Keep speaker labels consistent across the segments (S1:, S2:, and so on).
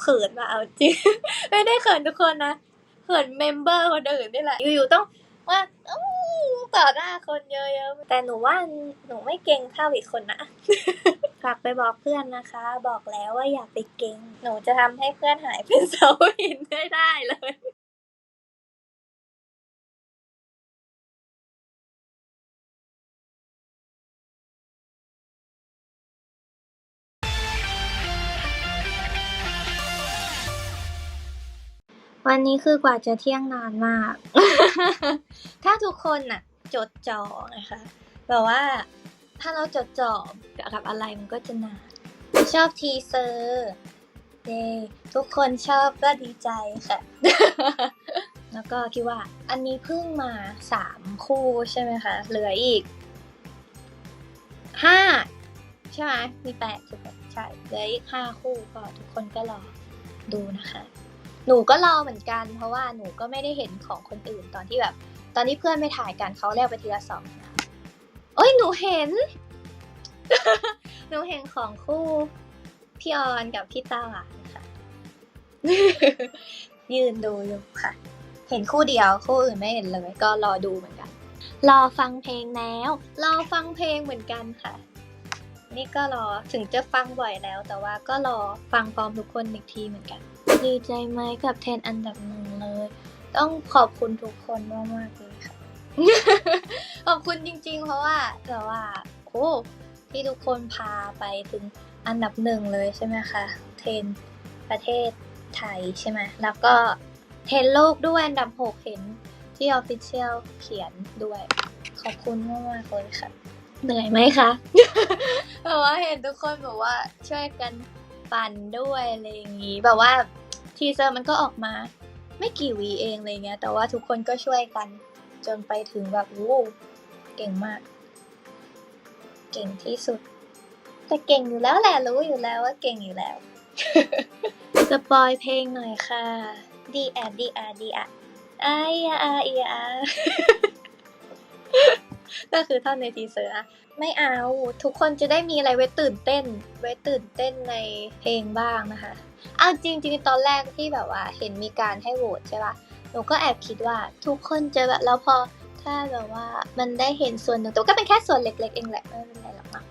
S1: เขินมาเอาจริง ไม่ได้เขินทุกคนนะเขินเมมเบอร์คนอื่นนี่แหละอยู่ๆต้องว่าต่อหน้าคนเยอะๆแต่หนูว่าหนูไม่เก่งเท่าอีกคนนะฝากไปบอกเพื่อนนะคะ บอกแล้วว่าอย่าไปเก่ง หนูจะทำให้เพื่อนหายเป็นเสาหินได้ได้เลย วันนี้คือกว่าจะเที่ยงนานมาก ถ้าทุกคนน่ะ จดจ่อนะคะแบบว่าถ้าเราจดจ่อกับอะไรมันก็จะนาน ชอบทีเซอร์เย้ทุกคนชอบก็ดีใจค่ะ แล้วก็คิดว่า อันนี้เพิ่งมาสามคู่ใช่ไหมคะ เหลืออีกห้าใช่ไหมมีแปดถูกไหมใช่เหลืออีกห้าคู่ก็ทุกคนก็รอดูนะคะ หนูก็รอเหมือนกัน เพราะว่าหนูก็ไม่ได้เห็นของคนอื่นตอนที่แบบ ตอนที่เพื่อนไปถ่ายกันเขาเรียกไปทีละสองนะโอ้ยหนูเห็น หนูเห็นของคู่พี่ออนกับพี่ตาหวานค่ะยืนดูอยู่ค่ะ เห็นคู่เดียวคู่อื่นไม่เห็นเลย ก็รอดูเหมือนกัน รอฟังเพลงแล้ว รอฟังเพลงเหมือนกันค่ะ นี่ก็รอถึงจะฟังบ่อยแล้ว แต่ว่าก็รอฟังพร้อมทุกคนอีกทีเหมือนกัน ดีใจไหมกับเทนอันดับหนึ่งเลย ต้องขอบคุณทุกคนมากมากเลยค่ะ ขอบคุณจริงๆ เพราะว่าแต่ว่าโอ้ที่ทุกคนพาไปถึงอันดับหนึ่งเลยใช่ไหมคะเทนประเทศไทยใช่ไหมแล้วก็เทนโลกด้วยอันดับหกเห็นที่ออฟฟิเชียลเขียนด้วย ขอบคุณมากๆเลยค่ะ เหนื่อยไหมคะ แบบว่าเห็นทุกคนแบบว่าช่วยกันปั่นด้วยอะไรอย่างงี้ แบบว่าทีเซอร์มันก็ออกมา ไม่กี่วีเองอะไรเงี้ย แต่ว่าทุกคนก็ช่วยกัน จนไปถึงแบบวู้เก่งมาก เก่งที่สุด แต่เก่งอยู่แล้วแหละรู้อยู่แล้วว่าเก่งอยู่แล้ว สปอยเพลงหน่อยค่ะดีแอดีอาดีอะไออาอาอีอา ก็คือท่อนในทีเซอร์อะไม่เอาทุกคนจะได้มีอะไรไว้ตื่นเต้น ไว้ตื่นเต้นในเพลงบ้างนะคะเอาจริง ๆ ตอนแรกที่แบบว่า เห็นมีการให้โหวตใช่ปะหนูก็แอบคิดว่าทุกคนจะแบบแล้วพอถ้าแบบว่ามันได้เห็นส่วนหนึ่งแต่ก็เป็นแค่ส่วนเล็ก ๆ เองแหละไม่เป็นไรหรอกนะ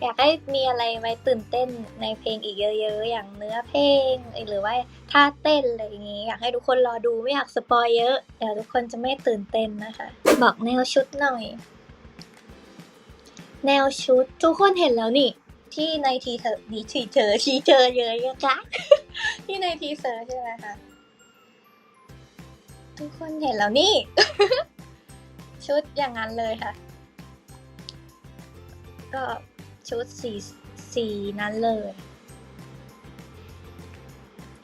S1: อยากให้มีอะไรไว้ตื่นเต้นในเพลงอีกเยอะๆ อย่างเนื้อเพลงหรือว่าท่าเต้นอะไรอย่างงี้ อยากให้ทุกคนรอดูไม่อยากสปอยเยอะเดี๋ยวทุกคนจะไม่ตื่นเต้นนะคะ บอกแนวชุดหน่อย แนวชุดทุกคนเห็นแล้วนี่ ที่ในทีเธอนี่ทีเจอทีเจอเยอะนะคะที่ในทีเซอร์ใช่ไหมคะทุกคนเห็นแล้วนี่ ชุดอย่างนั้นเลยค่ะ ก็ ชุดสีสีนั้นเลย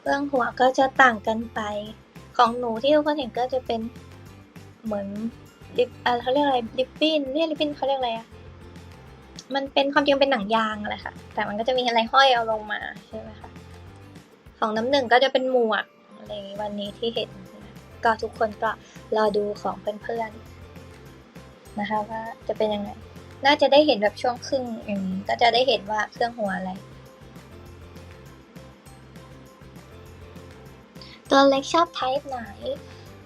S1: เรื่องหัวก็จะต่างกันไป ของหนูที่ทุกคนเห็นก็จะเป็นเหมือนลิปอะไรเขาเรียกอะไรลิปปิ้นไม่ใช่ลิปปิ้นเขาเรียกอะไรอะมันเป็นความจริงเป็นหนังยางแหละค่ะ แต่มันก็จะมีอะไรห้อยเอาลงมาใช่ไหมคะของน้ำหนึ่งก็จะเป็นหมวกอะไรอย่างงี้วันนี้ที่เห็นก็ทุกคนก็รอดูของเพื่อนๆนะคะว่าจะเป็นยังไง น่าจะได้เห็นแบบช่วงครึ่งอย่างนี้ก็จะได้เห็นว่าเครื่องหัวอะไร ตัวเล็กชอบไทป์ไหน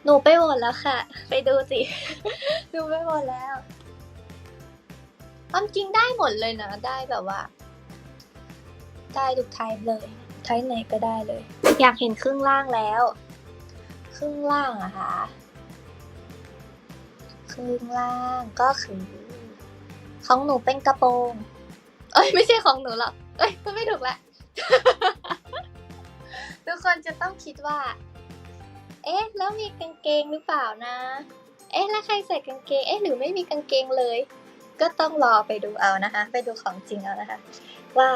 S1: หนูไปโหวตแล้วค่ะ ไปดูสิหนูไปโหวตแล้วความจริงได้หมดเลยนะ ได้แบบว่า ได้ทุกไทป์เลย ไทป์ไหนก็ได้เลย อยากเห็นครึ่งล่างแล้ว ครึ่งล่างอะคะครึ่งล่างก็คือ ของหนูเป็นกระโปรง เอ้ยไม่ใช่ของหนูหรอก เอ้ยก็ไม่ถูกละ ทุกคนจะต้องคิดว่า เอ๊ะแล้วมีกางเกงหรือเปล่านะ เอ๊ะแล้วใครใส่กางเกง เอ๊ะหรือไม่มีกางเกงเลย ก็ต้องรอไปดูเอานะคะ ไปดูของจริงเอานะคะ ว่า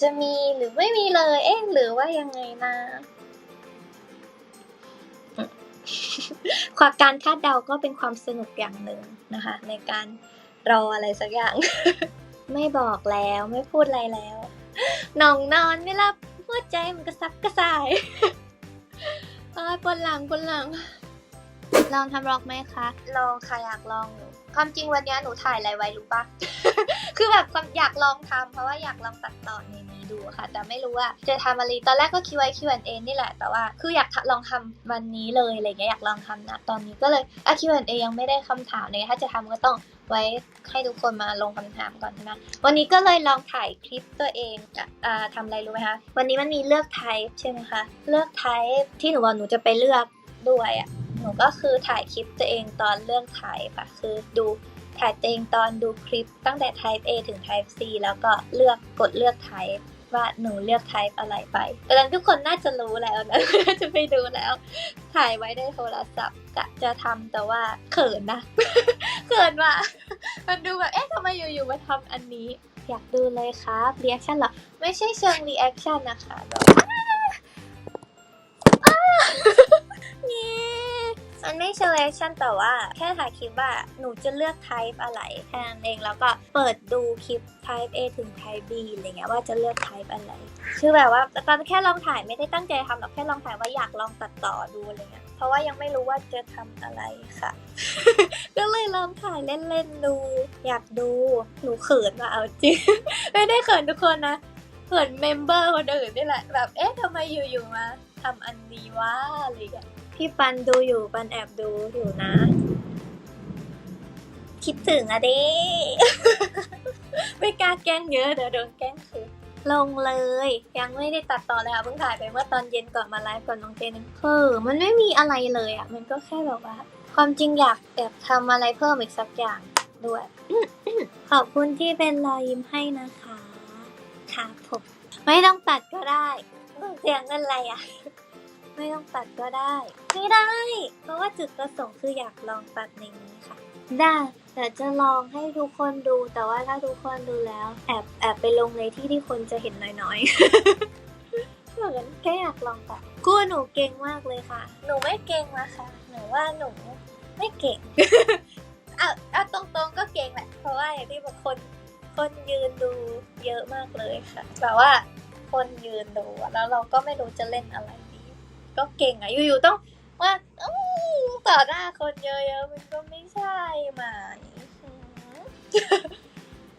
S1: จะมีหรือไม่มีเลย เอ๊ะหรือว่ายังไงนะความการคาดเดาก็เป็นความสนุกอย่างหนึ่งนะคะ ในการ รออะไรสักอย่าง ไม่บอกแล้วไม่พูดอะไรแล้วหนองนอนไม่รับหัวใจมันกระซับกระส่ายเอ้ยปวดหลังปวดหลัง ลองทำร็อกไหมคะ ลองค่ะอยากลองอยู่ความจริงวันนี้หนูถ่ายอะไรไว้รู้ปะ คือแบบความอยากลองทำเพราะว่าอยากลองตัดต่อในนี้ ดูค่ะ แต่ไม่รู้ว่าจะทำอะไรตอนแรกก็คิดไว้ Q&A นี่แหละ แต่ว่าคืออยากลองทำวันนี้เลยอะไรเงี้ยอยากลองทำนะตอนนี้ก็เลยอะ Q&A ยังไม่ได้คำถามเลยถ้าจะทำก็ต้องไว้ให้ทุกคนมาลงคำถามก่อนใช่ไหมวันนี้ก็เลยลองถ่ายคลิปตัวเองอ่าทำอะไรรู้ไหมคะ วันนี้มันมีเลือกไทป์ใช่ไหมคะ เลือกไทป์ที่หนูบอกหนูจะไปเลือกด้วยอะหนูก็คือถ่ายคลิปตัวเองตอนเลือกไทป์ค่ะคือดูถ่ายตัวเองตอนดูคลิปตั้งแต่ type A ถึง type C แล้วก็เลือกกดเลือก type ว่าหนูเลือกไทป์อะไรไปแต่นั้นทุกคนน่าจะรู้แล้วนะน่าจะไปดูแล้ว ถ่ายไว้ในโทรศัพท์กะจะทำแต่ว่าเขินนะ เขินว่ะมันดูแบบ เอ๊ะทำไมอยู่ๆมาทำอันนี้ อยากดูเลยครับรีแอคชั่นหรอ ไม่ใช่เชิงรีแอคชั่นะคะแบบ มันไม่เชิง reaction แต่ว่าแค่ถ่ายคลิปว่าหนูจะเลือก type อะไรแค่นั้นเองแล้วก็เปิดดูคลิป type A ถึง type B อะไรเงี้ยว่าจะเลือก type อะไรคือแบบว่าตอนแค่ลองถ่ายไม่ได้ตั้งใจทำหรอกแค่ลองถ่ายว่าอยากลองตัดต่อดูอะไรเงี้ยเพราะว่ายังไม่รู้ว่าจะทำอะไรค่ะ ก็เลยลองถ่ายเล่นๆดู อยากดูหนูเขินมาเอาจริง ไม่ได้เขินทุกคนนะเขินเมมเบอร์คนอื่นนี่แหละแบบเอ๊ะทำไมอยู่ๆมาทำอันนี้วะอะไรอย่างเงี้ย พี่ปันดูอยู่ปันแอบดูอยู่นะ คิดถึงอะดิไม่กล้าแกล้งเยอะเดี๋ยวโดนแกล้งคืนลงเลย ยังไม่ได้ตัดต่อเลยค่ะเพิ่งถ่ายไปเมื่อตอนเย็นก่อนมาไลฟ์ก่อนน้องเจนเออมันไม่มีอะไรเลยอะ มันก็แค่แบบว่า ความจริงอยากแบบทำอะไรเพิ่มอีกสักอย่างด้วย ขอบคุณที่เป็นรอยยิ้มให้นะคะค่ะผมไม่ต้องตัดก็ได้เสียงอะไรอะ ไม่ต้องตัดก็ได้ ไม่ได้ เพราะว่าจุดประสงค์คืออยากลองตัดในนี้ค่ะ ได้แต่จะลองให้ทุกคนดู แต่ว่าถ้าทุกคนดูแล้ว แอบแอบไปลงในที่ที่คนจะเห็นน้อยๆ เหมือนแค่อยากลองตัดกูหนูเก่งมากเลยค่ะ หนูไม่เก่งนะคะหนูว่าหนูไม่เก่งเอาเอาตรงๆก็เก่งแหละ เพราะว่าอย่างที่บอกคนคนยืนดูเยอะมากเลยค่ะ แบบว่าคนยืนดูอะแล้วเราก็ไม่รู้จะเล่นอะไรดี ก็เก่งอะอยู่ๆต้องว่าต่อหน้าคนเยอะๆมันก็ไม่ใช่ไหมอืม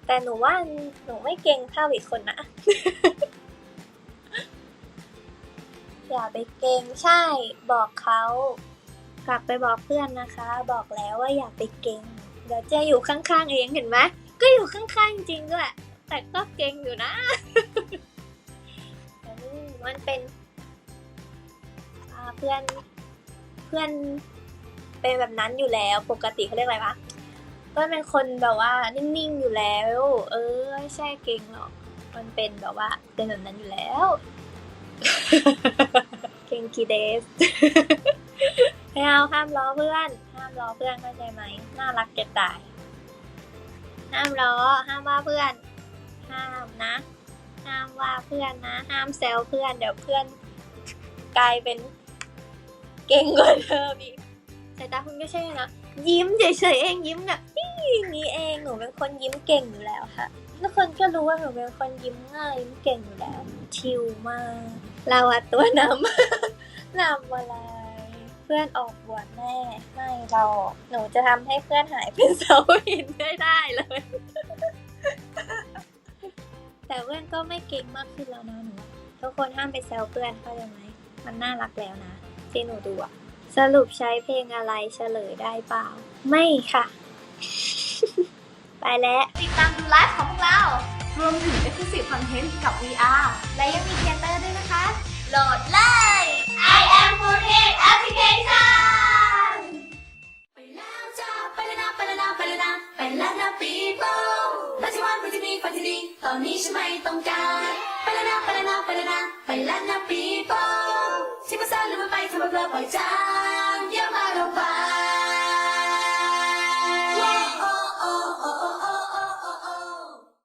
S1: แต่หนูว่าหนูไม่เก่งเท่าอีกคนนะ อย่าไปเก่งใช่บอกเขากลับไปบอกเพื่อนนะคะ บอกแล้วว่าอย่าไปเก่งเดี๋ยวเจะอยู่ข้างๆเองเห็นไหมก็อยู่ข้างๆจริงด้วยแต่ก็เก่งอยู่นะมันเป็น เพื่อนเพื่อนเป็นแบบนั้นอยู่แล้ว ปกติเขาเรียกอะไรวะเพื่อนเป็นคนแบบว่านิ่งๆอยู่แล้ว เออไม่ใช่เก่งหรอกมันเป็นแบบว่าเป็นแบบนั้นอยู่แล้ว เก่งกีเดสไม่เอาห้ามล้อเพื่อน ห้ามล้อเพื่อนเข้าใจไหมน่ารักจะตายห้ามล้อห้ามว่าเพื่อน ห้ามนะ ห้ามว่าเพื่อนนะ ห้ามแซวเพื่อน เดี๋ยวเพื่อนกลายเป็น เก่งกว่าเดิมอีกสายตาคุณก็ใช่นะยิ้มเฉยๆเองยิ้มแบบนี่นี่เองหนูเป็นคนยิ้มเก่งอยู่แล้วค่ะทุกคนก็รู้ว่าหนูเป็นคนยิ้มง่ายยิ้มเก่งอยู่แล้ว ชิลมากเราอะตัวนำนำอะไรเพื่อนออกบวชแน่ไม่เราหนูจะทำให้เพื่อนหายเป็นเสาหินได้ได้เลย แต่เพื่อนก็ไม่เก่งมากขึ้นแล้วนะหนูทุกคนห้ามไปแซวเพื่อนเข้าใจไหมมันน่ารักแล้วนะ ที่หนูดูอะสรุปใช้เพลงอะไรเฉลยได้เปล่า ไม่ค่ะ ไปแล้ว
S2: ติดตามดูไลฟ์ของพวกเรา รวมถึง Exclusive Content กับ VR และยังมีเทเตอร์ด้วยนะคะ โหลดเลย I am f o o d Application ไปแล้วจ้าไปแล้วนะไปแล้วนะไปแล้วนะไปแล้วนะ people ปัจจุบันปัจจุบันปัจจุบันตอนนี้ฉันไม่ต้องการ ไปแล้วนะไปแล้วนะไปแล้วนะไปแล้วนะ people ធ្វើក្លឹបឲ្យចា